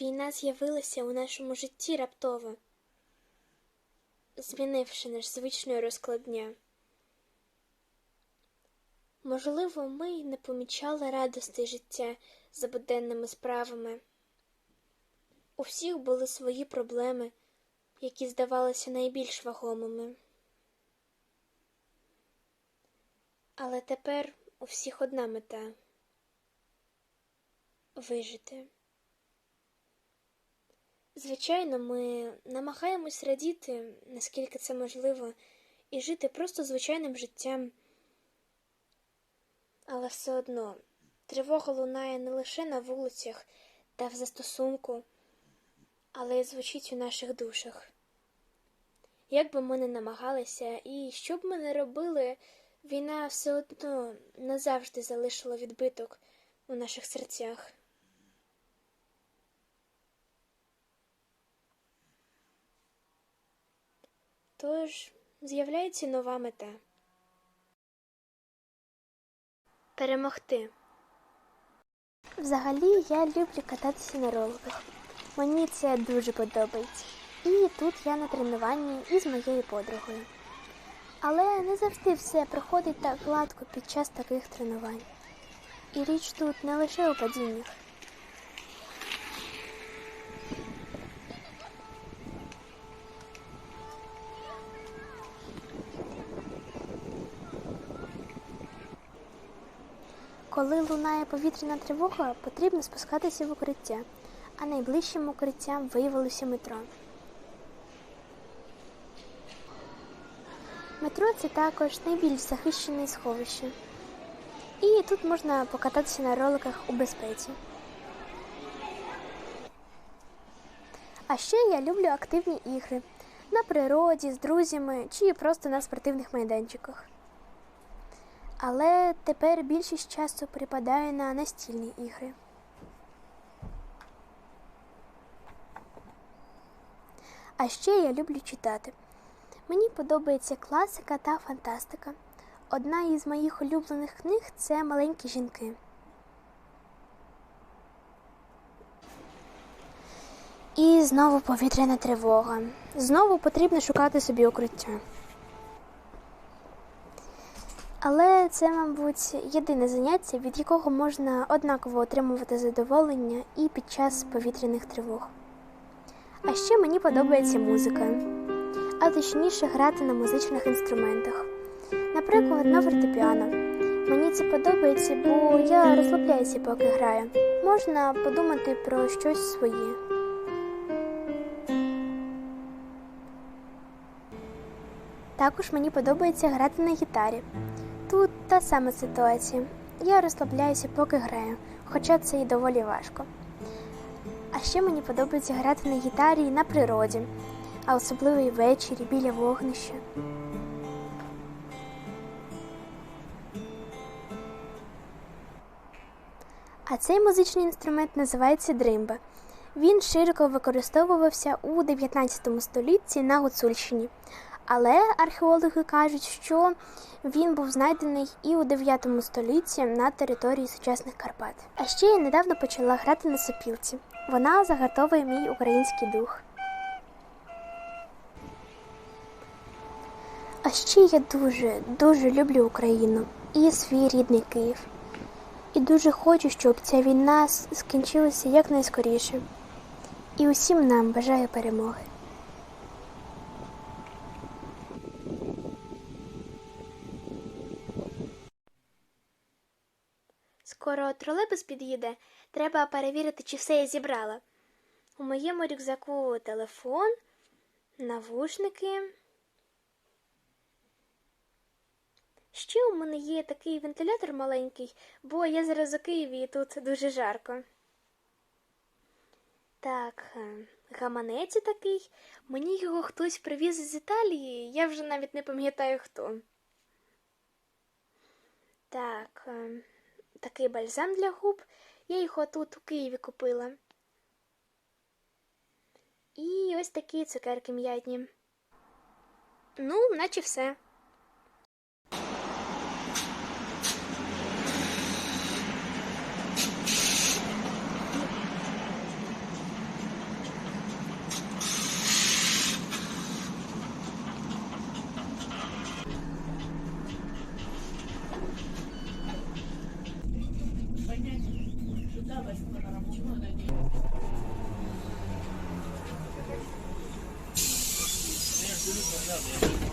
Війна з'явилася у нашому житті раптово, змінивши наш звичний розклад дня. Можливо, ми й не помічали радости життя за буденними справами. У всіх були свої проблеми, які здавалися найбільш вагомими. Але тепер у всіх одна мета вижити. Звичайно, ми намагаємось радіти, наскільки це можливо, і жити просто звичайним життям. Але все одно тривога лунає не лише на вулицях та в застосунку, але й звучить у наших душах. Як би ми не намагалися, і що б ми не робили, війна все одно назавжди залишила відбиток у наших серцях. Тож з'являється нова мета перемогти. Взагалі я люблю кататися на роликах. Мені це дуже подобається. І тут я на тренуванні із моєю подругою. Але не завжди все проходить так гладко під час таких тренувань. І річ тут не лише у падіннях. Коли лунає повітряна тривога, потрібно спускатися в укриття, а найближчим укриттям виявилося метро. Метро це також найбільш захищене сховище. І тут можна покататися на роликах у безпеці. А ще я люблю активні ігри на природі, з друзями чи просто на спортивних майданчиках. Але тепер більшість часу припадає на настільні ігри. А ще я люблю читати. Мені подобається класика та фантастика. Одна із моїх улюблених книг це Маленькі жінки. І знову повітряна тривога. Знову потрібно шукати собі укриття. Але це, мабуть, єдине заняття, від якого можна однаково отримувати задоволення і під час повітряних тривог. А ще мені подобається музика, а точніше грати на музичних інструментах. Наприклад, на фортепіано. Мені це подобається, бо я розслабляюся, поки граю. Можна подумати про щось своє. Також мені подобається грати на гітарі. Тут та сама ситуація. Я розслабляюся, поки граю, хоча це і доволі важко. А ще мені подобається грати на гітарі на природі, а особливо і ввечері біля вогнища. А цей музичний інструмент називається дримба. Він широко використовувався у 19 столітті на Гуцульщині. Але археологи кажуть, що він був знайдений і у 9 столітті на території сучасних Карпат. А ще я недавно почала грати на сопілці. Вона загартовує мій український дух. А ще я дуже, дуже люблю Україну і свій рідний Київ. І дуже хочу, щоб ця війна скінчилася якнайскоріше. І усім нам бажаю перемоги. Скоро тролейбус під'їде, треба перевірити, чи все я зібрала. У моєму рюкзаку телефон, навушники. Ще у мене є такий вентилятор маленький, бо я зараз у Києві і тут дуже жарко. Так, е, гаманець такий. Мені його хтось привіз з Італії, я вже навіть не пам'ятаю хто. Так. Такий бальзам для губ. Я його тут у Києві купила. І ось такі цукерки м'ятні. Ну, наче все. Yeah, yeah.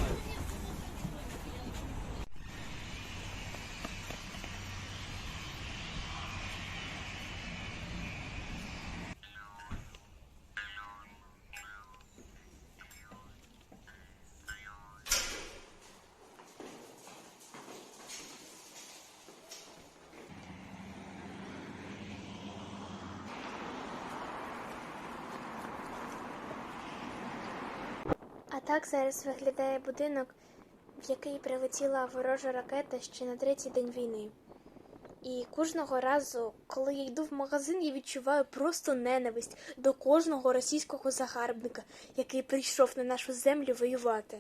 Так зараз виглядає будинок, в який прилетіла ворожа ракета ще на третій день війни. І кожного разу, коли я йду в магазин, я відчуваю просто ненависть до кожного російського загарбника, який прийшов на нашу землю воювати.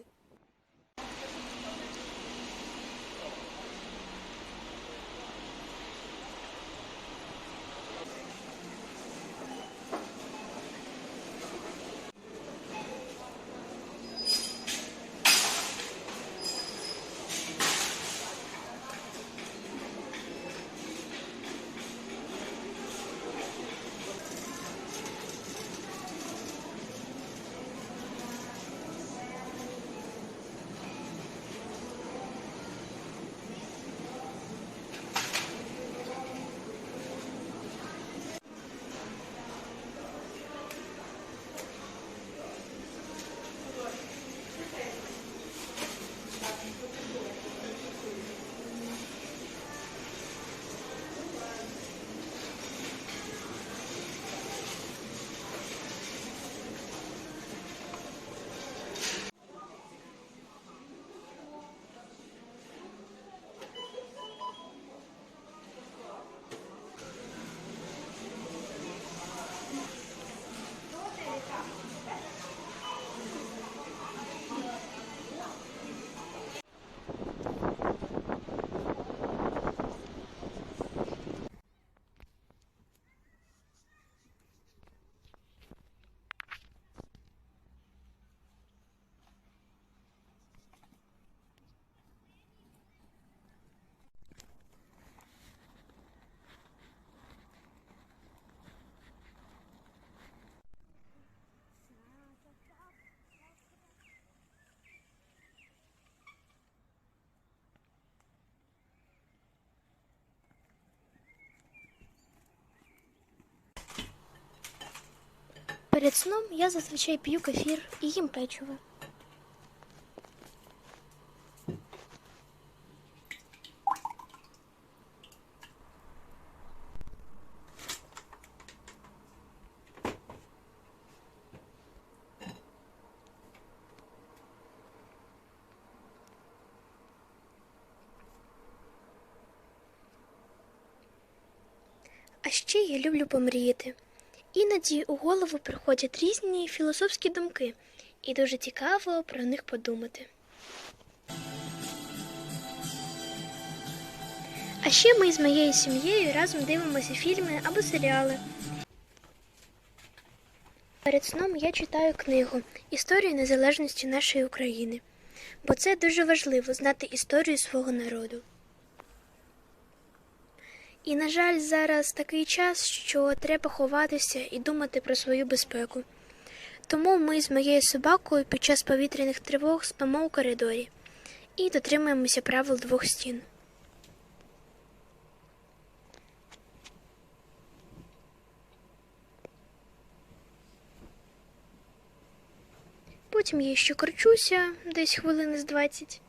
Перед сном я зазвичай п'ю кефір і їм печиво. А ще я люблю помріяти. Іноді у голову приходять різні філософські думки, і дуже цікаво про них подумати. А ще ми з моєю сім'єю разом дивимося фільми або серіали. Перед сном я читаю книгу Історія незалежності нашої України, бо це дуже важливо знати історію свого народу. І, на жаль, зараз такий час, що треба ховатися і думати про свою безпеку. Тому ми з моєю собакою під час повітряних тривог спимо у коридорі і дотримуємося правил двох стін. Потім я ще корчуся десь хвилини з 20.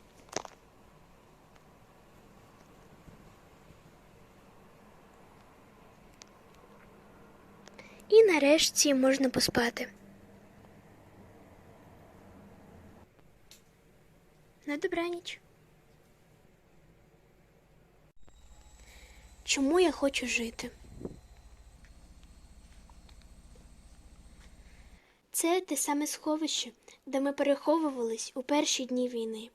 Нарешті можна поспати. На добраніч. Чому я хочу жити? Це те саме сховище, де ми переховувались у перші дні війни.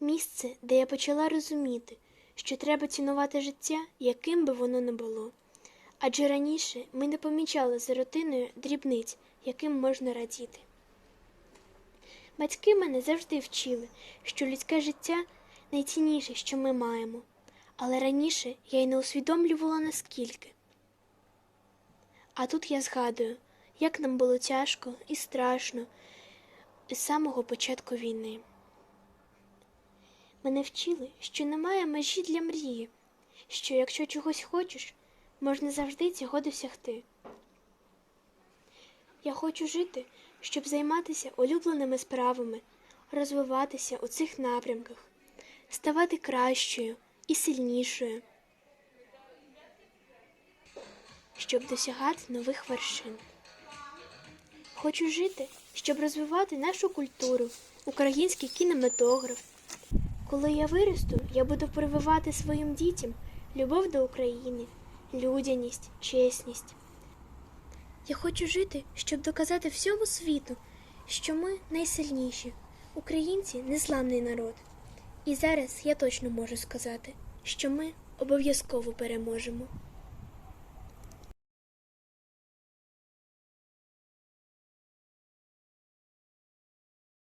Місце, де я почала розуміти, що треба цінувати життя, яким би воно не було. Адже раніше ми не помічали за рутиною дрібниць, яким можна радіти. Батьки мене завжди вчили, що людське життя найцінніше, що ми маємо, але раніше я й не усвідомлювала наскільки. А тут я згадую, як нам було тяжко і страшно із самого початку війни. Мене вчили, що немає межі для мрії, що якщо чогось хочеш, можна завжди цього досягти. Я хочу жити, щоб займатися улюбленими справами, розвиватися у цих напрямках, ставати кращою і сильнішою, щоб досягати нових вершин. Хочу жити, щоб розвивати нашу культуру, український кінематограф. Коли я виросту, я буду прививати своїм дітям любов до України, людяність, чесність. Я хочу жити, щоб доказати всьому світу, що ми найсильніші, українці незламний народ. І зараз я точно можу сказати, що ми обов'язково переможемо.